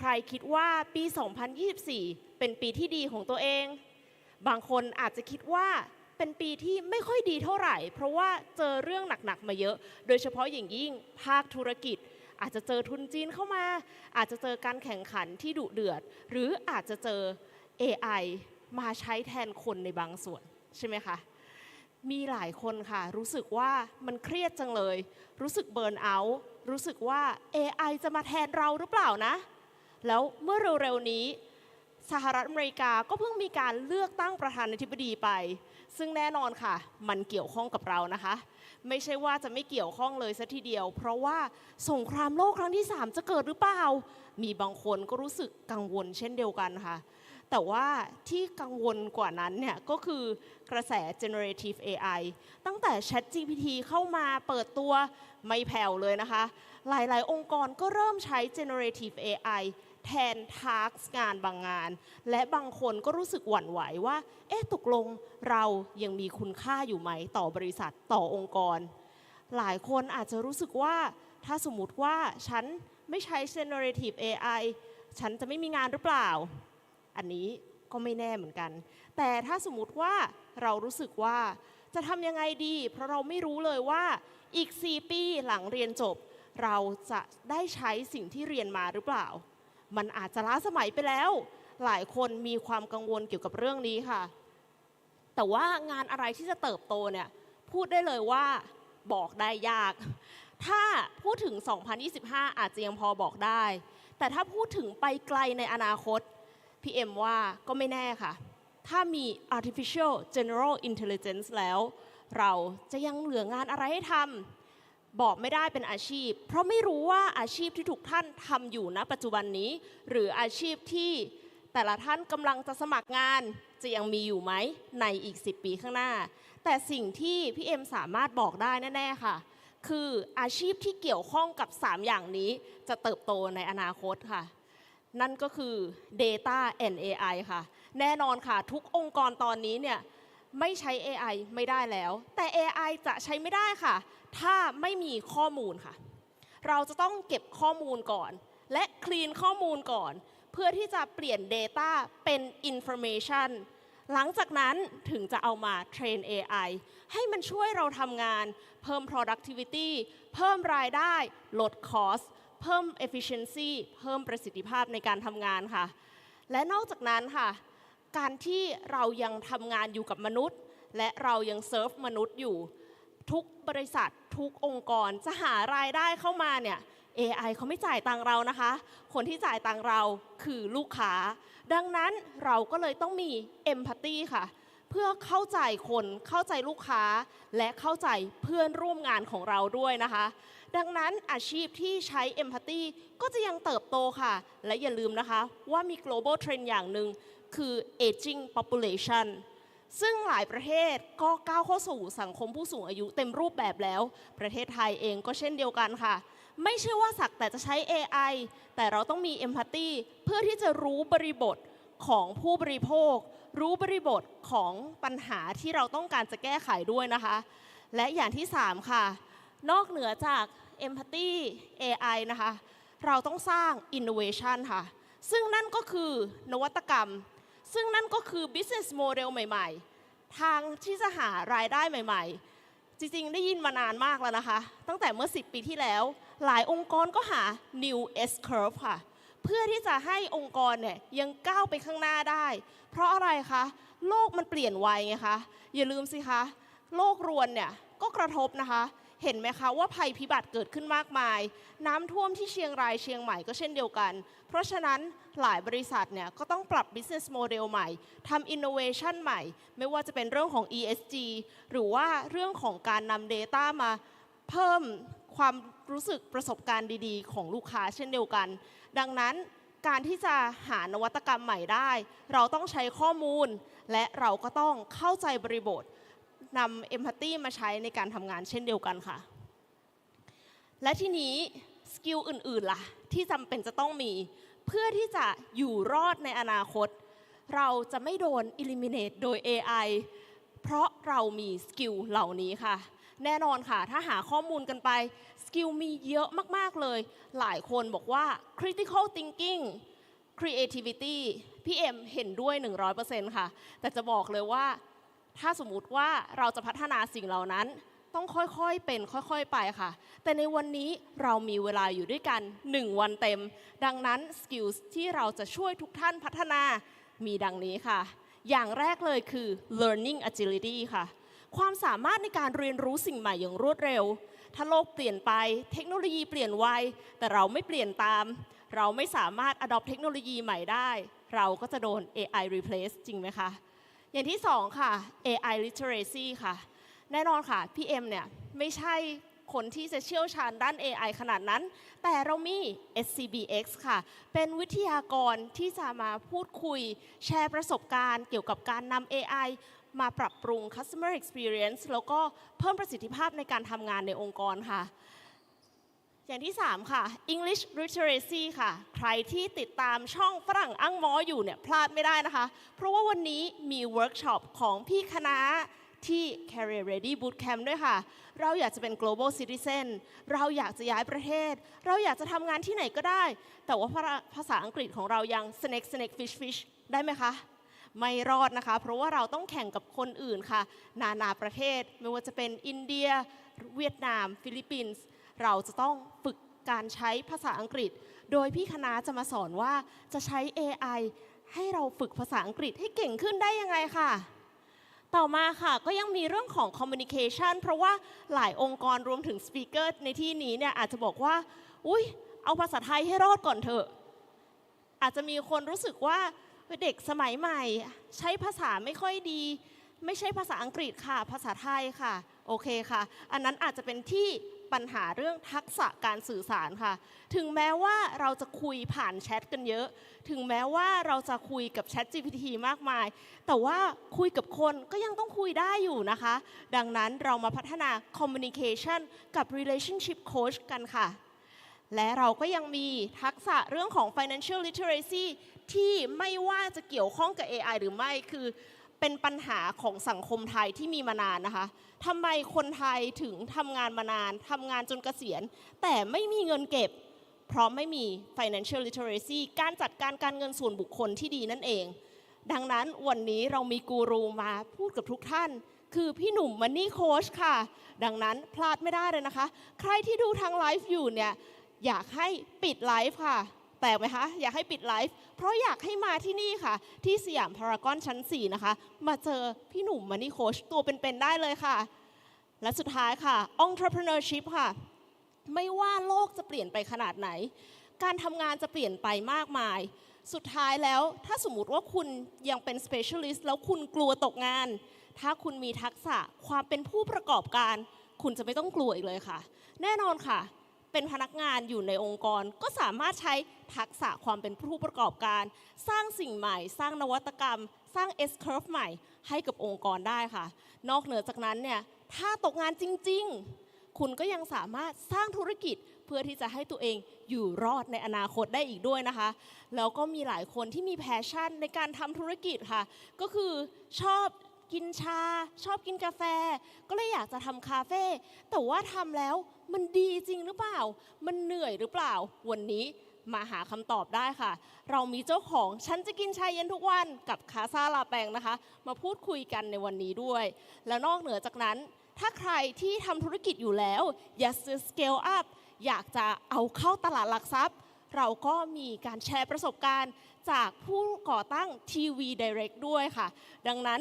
ใครคิดว่าปี 2024 เป็นปีที่ดีของตัวเอง บางคนอาจจะคิดว่าเป็นปีที่ไม่ค่อยดีเท่าไหร่ เพราะว่าเจอเรื่องหนักๆมาเยอะ โดยเฉพาะอย่างยิ่งภาคธุรกิจ อาจจะเจอทุนจีนเข้ามา อาจจะเจอการแข่งขันที่ดุเดือด หรืออาจจะเจอ AI มาใช้แทนคนในบางส่วนใช่ไหมคะมีหลายคนค่ะ รู้สึกว่ามันเครียดจังเลย รู้สึกเบิร์นเอาท์รู้สึกว่า AI จะมาแทนเราหรือเปล่านะ แล้วเมื่อเร็วๆนี้สหรัฐอเมริกาก็เพิ่งมีการเลือกตั้งประธานาธิบดีไป ซึ่งแน่นอนค่ะ มันเกี่ยวข้องกับเรานะคะ ไม่ใช่ว่าจะไม่เกี่ยวข้องเลยซะทีเดียว เพราะว่าสงครามโลกครั้งที่ 3 จะเกิดหรือเปล่า มีบางคนก็รู้สึกกังวลเช่นเดียวกันค่ะ แต่ว่าที่กังวลกว่านั้นเนี่ยก็คือกระแส generative AI ตั้งแต่ ChatGPT เข้ามาเปิดตัวไม่แผ่วเลยนะคะ หลายๆ องค์กรก็เริ่มใช้ generative AI แทนทาร์กงานบางงาน และบางคนก็รู้สึกหวั่นไหวว่า เอ๊ะตกลงเรายังมีคุณค่าอยู่ไหมต่อบริษัทต่อองค์กร หลายคนอาจจะรู้สึกว่า ถ้าสมมติว่าฉันไม่ใช้ generative AI ฉันจะไม่มีงานหรือเปล่า อันนี้ก็ไม่แน่เหมือนกัน แต่ถ้าสมมติว่าเรารู้สึกว่าจะทำยังไงดี เพราะเราไม่รู้เลยว่าอีก 4 ปีหลังเรียนจบ เราจะได้ใช้สิ่งที่เรียนมาหรือเปล่า มันอาจจะล้าสมัยไปแล้ว หลายคนมีความกังวลเกี่ยวกับเรื่องนี้ค่ะ แต่ว่างานอะไรที่จะเติบโตเนี่ยพูดได้เลยว่าบอกได้ยาก ถ้าพูดถึง 2025 อาจจะยังพอบอกได้ แต่ถ้าพูดถึงไปไกลในอนาคตพี่เอ็มว่าก็ไม่แน่ค่ะ ถ้ามี artificial general intelligence แล้ว เราจะยังเหลืองานอะไรให้ทำ บอกไม่ได้เป็นอาชีพ เพราะไม่รู้ว่าอาชีพที่ทุกท่านทำอยู่ณปัจจุบันนี้ หรืออาชีพที่แต่ละท่านกำลังจะสมัครงานจะยังมีอยู่ไหมในอีก 10 ปีข้างหน้า แต่สิ่งที่พี่เอ็มสามารถบอกได้แน่ๆค่ะ คืออาชีพที่เกี่ยวข้องกับ 3 อย่างนี้จะเติบโตในอนาคตค่ะ นั่นก็คือ Data and AI ค่ะ แน่นอนค่ะ ทุกองค์กรตอนนี้เนี่ยไม่ใช้ AI ไม่ได้แล้ว แต่ AI จะใช้ไม่ได้ค่ะ ถ้าไม่มีข้อมูลค่ะ เราจะต้องเก็บข้อมูลก่อน และคลีนข้อมูลก่อน เพื่อที่จะเปลี่ยน Data เป็น Information หลังจากนั้นถึงจะเอามาเทรน AI ให้มันช่วยเราทำงาน เพิ่ม productivity เพิ่มรายได้ ลด cost เพิ่ม efficiency เพิ่มประสิทธิภาพในการทำงานค่ะ และนอกจากนั้นค่ะ การที่เรายังทำงานอยู่กับมนุษย์ และเรายังเซิร์ฟมนุษย์อยู่ ทุกบริษัททุกองค์กรจะหารายได้เข้ามาเนี่ย AI เขาไม่จ่ายตังเรานะคะ คนที่จ่ายตังเราคือลูกค้า ดังนั้นเราก็เลยต้องมี Empathy ค่ะ เพื่อเข้าใจคนเข้าใจลูกค้า และเข้าใจเพื่อนร่วมงานของเราด้วยนะคะ ดังนั้นอาชีพที่ใช้ Empathy ก็จะยังเติบโตค่ะ และอย่าลืมนะคะว่ามี global trend อย่างหนึ่งคือ aging population ซึ่งหลายประเทศก็ก้าวเข้าสู่สังคมผู้สูงอายุเต็มรูปแบบแล้ว ประเทศไทยเองก็เช่นเดียวกันค่ะ ไม่ใช่ว่าสักแต่จะใช้ AI แต่เราต้องมี Empathy เพื่อที่จะรู้บริบทของผู้บริโภค รู้บริบทของปัญหาที่เราต้องการจะแก้ไขด้วยนะคะ และอย่างที่ 3 ค่ะ นอกเหนือจาก Empathy AI นะคะ เราต้องสร้าง Innovation ค่ะ ซึ่งนั่นก็คือนวัตกรรม ซึ่งนั่นก็คือ business model ใหม่ ๆ ทางที่จะหารายได้ใหม่ ๆ จริงๆ ได้ยินมานานมากแล้วนะคะ ตั้งแต่เมื่อ 10 ปีที่แล้ว หลายองค์กรก็หา new S curve ค่ะ เพื่อที่จะให้องค์กรเนี่ยยังก้าวไปข้างหน้าได้ เพราะอะไรคะ โลกมันเปลี่ยนไวไงคะ อย่าลืมสิคะ โลกรวนเนี่ยก็กระทบนะคะ เห็นไหมคะว่าภัยพิบัติเกิดขึ้นมากมาย น้ำท่วมที่เชียงรายเชียงใหม่ก็เช่นเดียวกัน เพราะฉะนั้นหลายบริษัทเนี่ยก็ต้องปรับ business model ใหม่ทำ innovation ใหม่ ไม่ว่าจะเป็นเรื่องของ ESG หรือว่าเรื่องของการนำ Data มาเพิ่มความรู้สึกประสบการณ์ดีๆ ของลูกค้าเช่นเดียวกัน ดังนั้นการที่จะหานวัตกรรมใหม่ได้ เราต้องใช้ข้อมูล และเราก็ต้องเข้าใจบริบท นำเอมพัตตีมาใช้ในการทำงานเช่นเดียวกันค่ะ และทีนี้สกิลอื่นๆล่ะ ที่จำเป็นจะต้องมี เพื่อที่จะอยู่รอดในอนาคต เราจะไม่โดน eliminate โดย AI เพราะเรามีสกิลเหล่านี้ค่ะ แน่นอนค่ะ ถ้าหาข้อมูลกันไปสกิลมีเยอะมากๆเลย หลายคนบอกว่า critical thinking creativity พี่เอ็มเห็นด้วย 100%ค่ะ แต่จะบอกเลยว่า ถ้าสมมุติว่าเราจะพัฒนาสิ่งเหล่านั้น ต้องค่อยๆเป็นค่อยๆไปค่ะ แต่ในวันนี้เรามีเวลาอยู่ด้วยกัน 1 วันเต็ม ดังนั้นสกิลที่เราจะช่วยทุกท่านพัฒนามีดังนี้ค่ะ อย่างแรกเลยคือ learning agility ค่ะ ความสามารถในการเรียนรู้สิ่งใหม่อย่างรวดเร็ว ถ้าโลกเปลี่ยนไป เทคโนโลยีเปลี่ยนไว แต่เราไม่เปลี่ยนตาม เราไม่สามารถ adopt เทคโนโลยีใหม่ได้ เราก็จะโดน AI replace จริงไหมคะ อย่างที่สองค่ะ AI literacy ค่ะ แน่นอนค่ะพี่เอ็มเนี่ยไม่ใช่คนที่จะเชี่ยวชาญด้าน AI ขนาดนั้น แต่เรามี SCBX ค่ะ เป็นวิทยากรที่จะมาพูดคุยแชร์ประสบการณ์เกี่ยวกับการนำ AI มาปรับปรุง customer experience แล้วก็เพิ่มประสิทธิภาพในการทำงานในองค์กรค่ะ อย่างที่ 3 ค่ะ English literacy ค่ะ ใครที่ติดตามช่องฝรั่งอั้งมออยู่เนี่ยพลาดไม่ได้นะคะ เพราะว่าวันนี้มีเวิร์กช็อปของพี่คณะที่ Career Ready Bootcamp ด้วยค่ะ เราอยากจะเป็น global citizen เราอยากจะย้ายประเทศ เราอยากจะทำงานที่ไหนก็ได้ แต่ว่าภาษาอังกฤษของเรายัง snake snake fish fish ได้ไหมคะ ไม่รอดนะคะ เพราะว่าเราต้องแข่งกับคนอื่นค่ะ นานาประเทศ ไม่ว่าจะเป็นอินเดีย เวียดนาม ฟิลิปปินส์ เราจะต้องฝึกการใช้ภาษาอังกฤษ โดยพี่คณะจะมาสอนว่าจะใช้ AI ให้เราฝึกภาษาอังกฤษให้เก่งขึ้นได้ยังไงค่ะ ต่อมาค่ะก็ยังมีเรื่องของ communication เพราะว่าหลายองค์กรรวมถึง speaker ในที่นี้เนี่ยอาจจะบอกว่า อุ้ยเอาภาษาไทยให้รอดก่อนเถอะ อาจจะมีคนรู้สึกว่าเด็กสมัยใหม่ ใช้ภาษาไม่ค่อยดี ไม่ใช่ภาษาอังกฤษค่ะ ภาษาไทยค่ะ โอเคค่ะ อันนั้นอาจจะเป็นที่ ปัญหาเรื่องทักษะการสื่อสารค่ะ ถึงแม้ว่าเราจะคุยผ่านแชทกันเยอะ ถึงแม้ว่าเราจะคุยกับ Chat GPT มากมาย แต่ว่าคุยกับคนก็ยังต้องคุยได้อยู่นะคะ ดังนั้นเรามาพัฒนา communication กับ relationship coach กันค่ะ และเราก็ยังมีทักษะเรื่องของ financial literacy ที่ไม่ว่าจะเกี่ยวข้องกับ AI หรือไม่คือ เป็นปัญหาของสังคมไทยที่มีมานานนะคะทำไมคนไทยถึงทำงานมานานทำงานจนเกษียณ แต่ไม่มีเงินเก็บ เพราะไม่มี financial literacy การจัดการการเงินส่วนบุคคลที่ดีนั่นเอง ดังนั้นวันนี้เรามีกูรูมาพูดกับทุกท่าน คือพี่หนุ่มมันนี่โค้ชค่ะ ดังนั้นพลาดไม่ได้เลยนะคะ ใครที่ดูทางไลฟ์อยู่เนี่ยอยากให้ปิดไลฟ์ค่ะ แปลกไหมคะ อยากให้ปิดไลฟ์เพราะอยากให้มาที่นี่ค่ะ ที่สยามพารากอนชั้น 4 นะคะ มาเจอพี่หนุ่มมันนี่โคชตัวเป็นๆได้เลยค่ะ และสุดท้ายค่ะ entrepreneurship ค่ะ ไม่ว่าโลกจะเปลี่ยนไปขนาดไหน การทำงานจะเปลี่ยนไปมากมาย สุดท้ายแล้วถ้าสมมติว่าคุณยังเป็น specialist แล้วคุณกลัวตกงาน ถ้าคุณมีทักษะความเป็นผู้ประกอบการ คุณจะไม่ต้องกลัวอีกเลยค่ะ แน่นอนค่ะ เป็นพนักงานอยู่ในองค์กร ก็สามารถใช้ทักษะความเป็นผู้ประกอบการ สร้างสิ่งใหม่ สร้างนวัตกรรม สร้าง S curve ใหม่ให้กับองค์กรได้ค่ะ นอกเหนือจากนั้นเนี่ยถ้าตกงานจริง ๆ คุณก็ยังสามารถสร้างธุรกิจเพื่อที่จะให้ตัวเองอยู่รอดในอนาคตได้อีกด้วยนะคะ แล้วก็มีหลายคนที่มีแพชชั่นในการทำธุรกิจค่ะ ก็คือชอบ กินชา ชอบกินกาแฟ ก็เลยอยากจะทำคาเฟ่แต่ว่าทำแล้วมันดีจริงหรือเปล่า มันเหนื่อยหรือเปล่า วันนี้มาหาคำตอบได้ค่ะ เรามีเจ้าของฉันจะกินชาเย็นทุกวันกับคาซาลาแปงนะคะ มาพูดคุยกันในวันนี้ด้วย แล้วนอกเหนือจากนั้น ถ้าใครที่ทำธุรกิจอยู่แล้วอยากจะ scale up อยากจะเอาเข้าตลาดหลักทรัพย์ เราก็มีการแชร์ประสบการณ์จากผู้ก่อตั้ง TV Direct ด้วยค่ะ ดังนั้น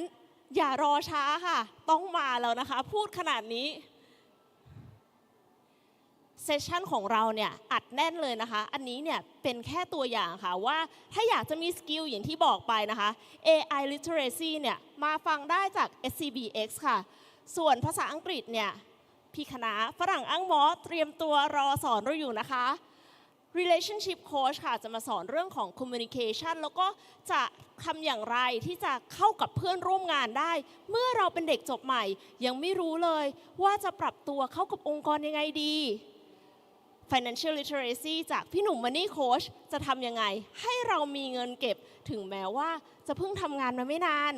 อย่ารอช้าค่ะ ต้องมาแล้วนะคะ พูดขนาดนี้เซสชันของเราเนี่ยอัดแน่นเลยนะคะ อันนี้เนี่ยเป็นแค่ตัวอย่างค่ะว่าถ้าอยากจะมีสกิลอย่างที่บอกไปนะคะ AI literacy เนี่ยมาฟังได้จาก SCBX ค่ะ ส่วนภาษาอังกฤษเนี่ยพี่คณะฝรั่งอังมอเตรียมตัวรอสอนเราอยู่นะคะ relationship coach ค่ะจะมาสอนเรื่องของ communication แล้วก็จะทำอย่างไรที่จะเข้ากับเพื่อนร่วมงานได้ เมื่อเราเป็นเด็กจบใหม่ ยังไม่รู้เลยว่าจะปรับตัวเข้ากับองค์กรยังไงดี financial literacy จากพี่หนุ่ม Money Coach จะทำยังไง ให้เรามีเงินเก็บถึงแม้ว่าจะเพิ่งทำงานมาไม่นาน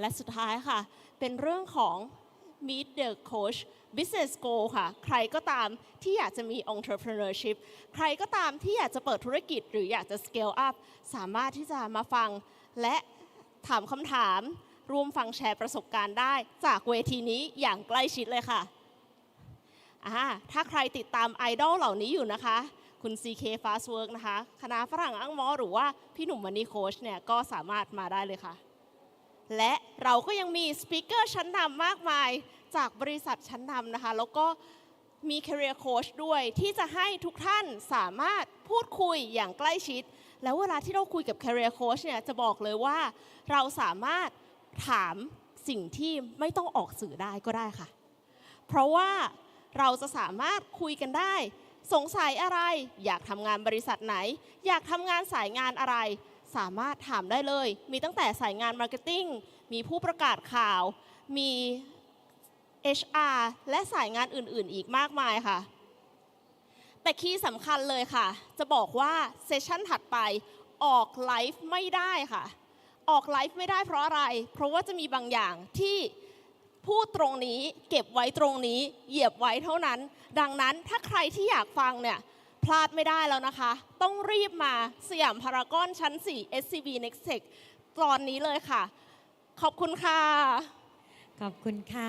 และสุดท้ายค่ะ เป็นเรื่องของ Meet the Coach Business Goal ค่ะ ใครก็ตามที่อยากจะมี entrepreneurship ใครก็ตามที่อยากจะเปิดธุรกิจหรืออยากจะ scale up สามารถที่จะมาฟังและถามคำถาม ร่วมฟังแชร์ประสบการณ์ได้ จากเวทีนี้อย่างใกล้ชิดเลยค่ะถ้าใครติดตามไอดอลเหล่านี้อยู่นะคะ คุณ CK Fast Work นะคะ คณะฝรั่งอังมอ หรือว่าพี่หนุ่มมันนี่โค้ชเนี่ยก็สามารถมาได้เลยค่ะ และเราก็ยังมีสปิเกอร์ชั้นนำมากมายจากบริษัทชั้นนำนะคะ แล้วก็มี Career Coach ด้วยที่จะให้ทุกท่านสามารถพูดคุยอย่างใกล้ชิด แล้วเวลาที่เราคุยกับ Career Coach เนี่ยจะบอกเลยว่าเราสามารถถามสิ่งที่ไม่ต้องออกสื่อได้ก็ได้ค่ะ เพราะว่าเราจะสามารถคุยกันได้ สงสัยอะไร อยากทำงานบริษัทไหน อยากทำงานสายงานอะไร สามารถถามได้เลย มีตั้งแต่สายงานมาร์เก็ตติ้งมีผู้ประกาศข่าว มี HR และสายงานอื่นๆ อีกมากมายค่ะ แต่คีย์สำคัญเลยค่ะ จะบอกว่าเซสชันถัดไปออกไลฟ์ไม่ได้ค่ะ ออกไลฟ์ไม่ได้เพราะอะไร เพราะว่าจะมีบางอย่างที่พูดตรงนี้เก็บไว้ตรงนี้ เหยียบไว้เท่านั้น ดังนั้นถ้าใครที่อยากฟังเนี่ย พลาดไม่ได้แล้วนะคะ ต้องรีบมาสยามพารากอนชั้น 4 SCB Next Tech ตอนนี้เลยค่ะ ขอบคุณค่ะ ขอบคุณค่ะ